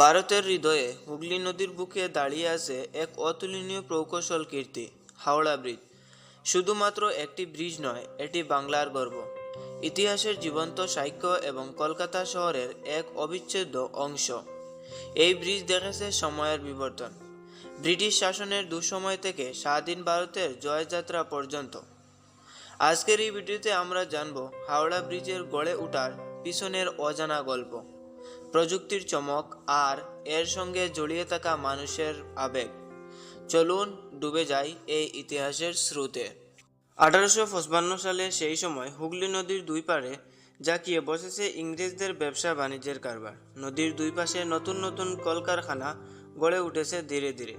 ভারতের হৃদয়ে হুগলি নদীর বুকে দাঁড়িয়ে আছে এক অতুলনীয় প্রকৌশল কীর্তি, হাওড়া ব্রিজ। শুধুমাত্র একটি ব্রিজ নয়, এটি বাংলার গর্ব। ইতিহাসের জীবন্ত সাক্ষ্য এবং কলকাতা শহরের এক অবিচ্ছেদ্য অংশ। এই ব্রিজ দেখেছে সময়ের বিবর্তন। ব্রিটিশ শাসনের দুঃসময় থেকে স্বাধীন ভারতের জয়যাত্রা পর্যন্ত। আজকের এই ভিডিওতে আমরা জানব হাওড়া ব্রিজের গড়ে ওঠার পিছনের অজানা গল্প। প্রযুক্তির চমক আর এর সঙ্গে জড়িয়ে থাকা মানুষের আবেগ। চলুন ডুবে যাই এই ইতিহাসের স্রোতে। আঠারোশো পঁচপান্ন সালে সেই সময় হুগলি নদীর দুই পারে জাঁকিয়ে বসেছে ইংরেজদের ব্যবসা বাণিজ্যের কারবার। নদীর দুই পাশে নতুন নতুন কলকারখানা গড়ে উঠেছে ধীরে ধীরে।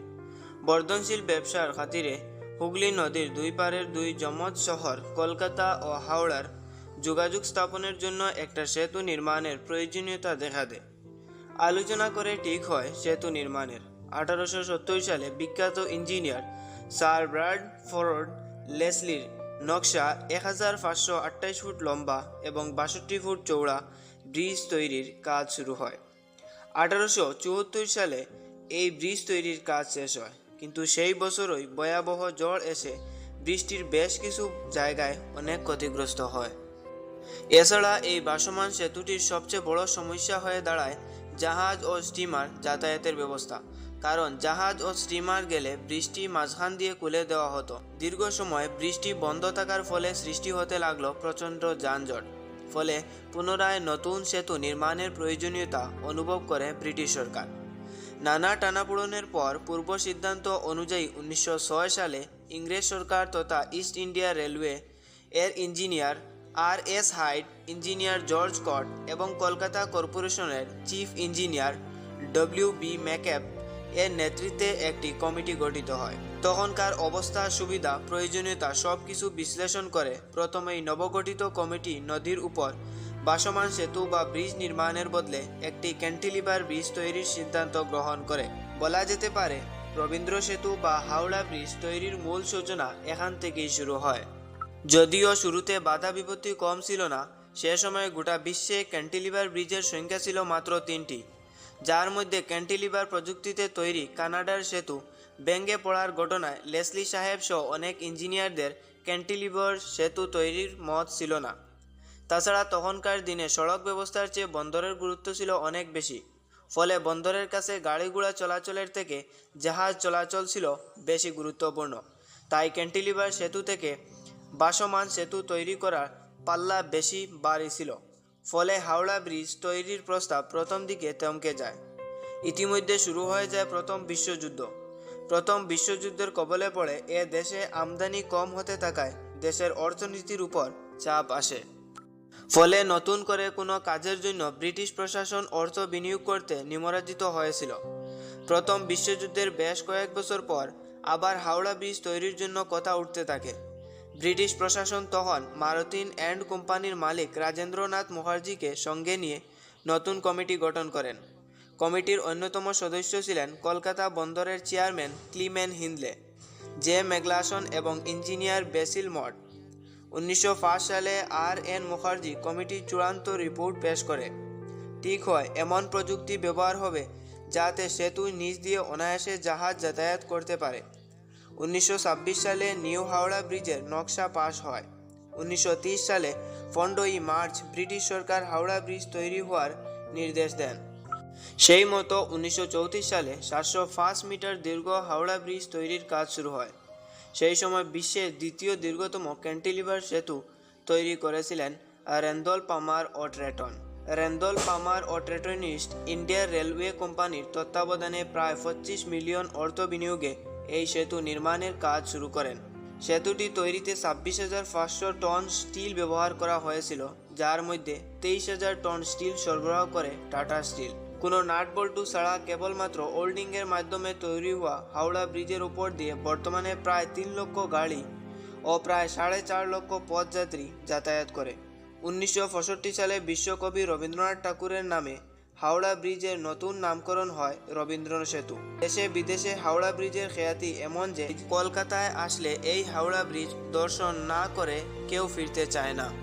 বর্ধনশীল ব্যবসার খাতিরে হুগলি নদীর দুই পারের দুই যমজ শহর কলকাতা ও হাওড়ার যোগাযোগ স্থাপনের জন্য একটা সেতু নির্মাণের প্রয়োজনীয়তা দেখা দেয়। আলোচনা করে ঠিক হয় সেতু নির্মাণের। আঠারোশো সত্তর সালে বিখ্যাত ইঞ্জিনিয়ার স্যার ব্রাড ফোর্ড লেসলির নকশা এক হাজার পাঁচশো আটাইশ ফুট লম্বা এবং বাষট্টি ফুট চৌড়া ব্রিজ তৈরির কাজ শুরু হয়। আঠারোশো চুয়াত্তর সালে এই ব্রিজ তৈরির কাজ শেষ হয়, কিন্তু সেই বছরই ভয়াবহ ঝড় এসে বৃষ্টির বেশ কিছু জায়গায় অনেক ক্ষতিগ্রস্ত হয়। এছাড়া এই ভাসমান সেতুটির সবচেয়ে বড় সমস্যা হয়ে দাঁড়ায় জাহাজ ও স্টিমার যাতায়াতের ব্যবস্থা। কারণ জাহাজ ও স্টিমার গেলে বৃষ্টি মাঝখান দিয়ে খুলে দেওয়া হতো। দীর্ঘ সময় বৃষ্টি বন্ধ থাকার ফলে সৃষ্টি হতে লাগল প্রচণ্ড যানজট। ফলে পুনরায় নতুন সেতু নির্মাণের প্রয়োজনীয়তা অনুভব করে ব্রিটিশ সরকার। নানা টানাপোড়নের পর পূর্ব সিদ্ধান্ত অনুযায়ী উনিশশো ছয় সালে ইংরেজ সরকার তথা ইস্ট ইন্ডিয়া রেলওয়ে এর engineer R S Hyde engineer George Cott এবং কলকাতা কর্পোরেশনের chief engineer W B McCabe এর নেতৃত্বে একটি কমিটি গঠিত হয়। তখনকার অবস্থা, সুবিধা, প্রয়োজনীয়তা সব কিছু বিশ্লেষণ করে প্রথমেই নবগঠিত কমিটি নদীর উপর বাসমান সেতু বা ব্রিজ নির্মাণের বদলে একটি ক্যান্টিলিভার ব্রিজ তৈরির সিদ্ধান্ত গ্রহণ করে। বলা যেতে পারে, রবীন্দ্র সেতু বা হাওড়া ব্রিজ তৈরির মূল সূচনা এখান থেকেই শুরু হয়। যদিও শুরুতে বাধা বিপত্তি কম ছিল না, সে সময় গোটা বিশ্বে ক্যান্টিলিভার ব্রিজের সংখ্যা ছিল মাত্র তিনটি, যার মধ্যে ক্যান্টিলিভার প্রযুক্তিতে তৈরি কানাডার সেতু ব্যঙ্গে পড়ার ঘটনায় লেসলি সাহেব সহ অনেক ইঞ্জিনিয়ারদের ক্যান্টিলিভার সেতু তৈরির মত ছিল না। তাছাড়া তখনকার দিনে সড়ক ব্যবস্থার চেয়ে বন্দরের গুরুত্ব ছিল অনেক বেশি, ফলে বন্দরের কাছে গাড়িঘোড়া চলাচলের থেকে জাহাজ চলাচল ছিল বেশি গুরুত্বপূর্ণ। তাই ক্যান্টিলিভার সেতু থেকে ভাসমান সেতু তৈরি করার পাল্লা বেশি বাড়ি ছিল। ফলে হাওড়া ব্রিজ তৈরির প্রস্তাব প্রথম দিকে থমকে যায়। ইতিমধ্যে শুরু হয়ে যায় প্রথম বিশ্বযুদ্ধ। প্রথম বিশ্বযুদ্ধের কবলে পড়ে এ দেশে আমদানি কম হতে থাকায় দেশের অর্থনীতির উপর চাপ আসে। ফলে নতুন করে কোনো কাজের জন্য ব্রিটিশ প্রশাসন অর্থ বিনিয়োগ করতে নিমজ্জিত হয়েছিল। প্রথম বিশ্বযুদ্ধের বেশ কয়েক বছর পর আবার হাওড়া ব্রিজ তৈরির জন্য কথা উঠতে থাকে। ব্রিটিশ প্রশাসন তখন মারুতিন অ্যান্ড কোম্পানির মালিক রাজেন্দ্রনাথ মুখার্জিকে সঙ্গে নিয়ে নতুন কমিটি গঠন করেন। কমিটির অন্যতম সদস্য ছিলেন কলকাতা বন্দরের চেয়ারম্যান ক্লিমেন হিন্দলে জে মেগলাসন এবং ইঞ্জিনিয়ার বেসিল মড উনিশশো সালে আর এন মুখার্জি কমিটির চূড়ান্ত রিপোর্ট পেশ করে। ঠিক হয়, এমন প্রযুক্তি ব্যবহার হবে যাতে সেতু নিচ দিয়ে অনায়াসে জাহাজ যাতায়াত করতে পারে। উনিশশো ছাব্বিশ সালে নিউ হাওড়া ব্রিজের নকশা পাশ হয়। উনিশশো সালে পনেরোই মার্চ ব্রিটিশ সরকার হাওড়া ব্রিজ তৈরি হওয়ার নির্দেশ দেন। সেই মতো উনিশশো চৌত্রিশ সালে সাতশো পাঁচ মিটার দীর্ঘ হাওড়া ব্রিজ তৈরির কাজ শুরু হয়। সেই সময় বিশ্বের দ্বিতীয় দীর্ঘতম ক্যান্টিলিভার সেতু তৈরি করেছিলেন রেন্দল পামার ও ট্রেটন রেন্দল পামার ও ট্রেটনিস্ট ইন্ডিয়ান রেলওয়ে কোম্পানির তত্ত্বাবধানে প্রায় পঁচিশ মিলিয়ন অর্থ বিনিয়োগে এই সেতু নির্মাণের কাজ শুরু করেন। সেতুটি তৈরিতে ছাব্বিশ হাজার পাঁচশো টন স্টিল ব্যবহার করা হয়েছিল, যার মধ্যে তেইশ হাজার টন স্টিল সরবরাহ করে টাটা স্টিল। কোনো নাট বল্টু ছাড়া কেবলমাত্র ওল্ডিংয়ের মাধ্যমে তৈরি হওয়া হাওড়া ব্রিজের উপর দিয়ে বর্তমানে প্রায় তিন লক্ষ গাড়ি ও প্রায় সাড়ে চার লক্ষ পথযাত্রী যাতায়াত করে। উনিশশো পঁয়ষট্টি সালে বিশ্বকবি রবীন্দ্রনাথ ঠাকুরের নামে হাওড়া ব্রিজের নতুন নামকরণ হয় রবীন্দ্র সেতু। দেশে বিদেশে হাওড়া ব্রিজের খ্যাতি এমন যে, কলকাতায় আসলে এই হাওড়া ব্রিজ দর্শন না করে কেউ ফিরতে চায় না।